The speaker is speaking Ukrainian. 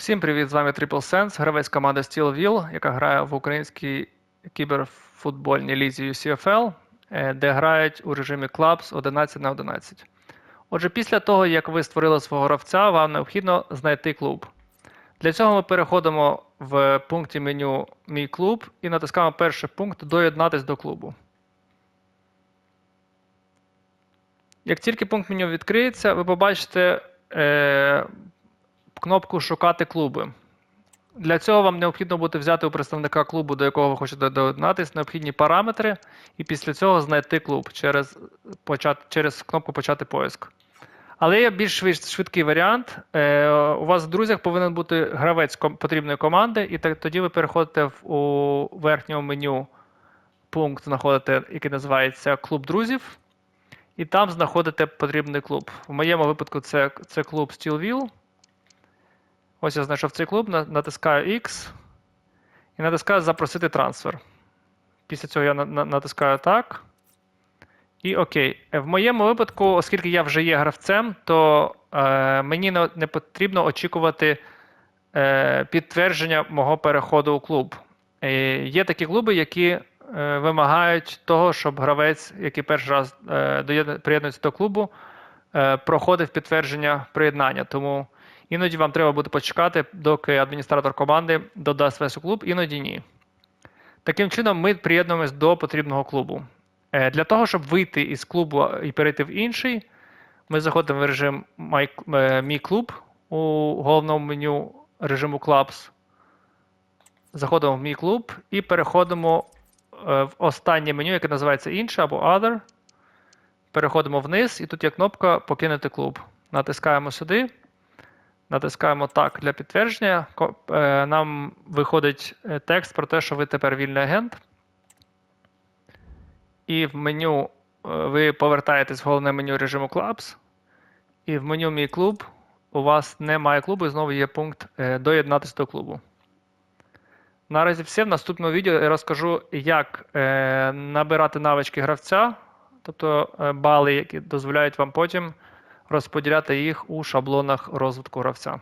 Всім привіт! З вами Triple Sense, гравець команди Steelville, яка грає в українській кіберфутбольній лізі UCFL, е, де грають у режимі Clubs 11 на 11. Отже, після того, як ви створили свого гравця, вам необхідно знайти клуб. Для цього ми переходимо в пункті меню Мій клуб і натискаємо перший пункт Доєднатись до клубу. Як тільки пункт меню відкриється, ви побачите е, кнопку Шукати клуби. Для цього вам необхідно буде взяти у представника клубу, до якого ви хочете доєднатися, необхідні параметри, і після цього знайти клуб через, почати, через кнопку Почати поиск. Але є більш швидкий варіант. Е, у вас в друзях повинен бути гравець потрібної команди, і тоді ви переходите в, у верхньому меню пункт, знаходите, який називається Клуб друзів, і там знаходите потрібний клуб. В моєму випадку це, це клуб Steelville. Ось я знайшов цей клуб, натискаю X і натискаю Запросити трансфер. Після цього я на- на- натискаю так. І окей. Е, В моєму випадку, оскільки я вже є гравцем, то е, мені не потрібно очікувати е, підтвердження мого переходу у клуб. Е, є такі клуби, які е, вимагають того, щоб гравець, який перший раз е, приєднується до клубу, е, проходив підтвердження приєднання. Тому іноді вам треба буде почекати, доки адміністратор команди додасть весь у клуб, іноді ні. Таким чином, ми приєднуємось до потрібного клубу. Е, Для того, щоб вийти із клубу і перейти в інший, ми заходимо в режим е, Мій клуб у головному меню режиму Clubs. Заходимо в Мій клуб і переходимо е, в останнє меню, яке називається інше або Other. Переходимо вниз, і тут є кнопка Покинути клуб. Натискаємо сюди. Натискаємо так для підтвердження. Е, Нам виходить е, текст про те, що ви тепер вільний агент. І в меню е, ви повертаєтесь в головне меню режиму Clubs. І в меню Мій клуб у вас немає клубу, і знову є пункт Доєднатися до клубу. Наразі все. В наступному відео я розкажу, як набирати навички гравця, тобто бали, які дозволяють вам потім розподіляти їх у шаблонах розвитку гравця.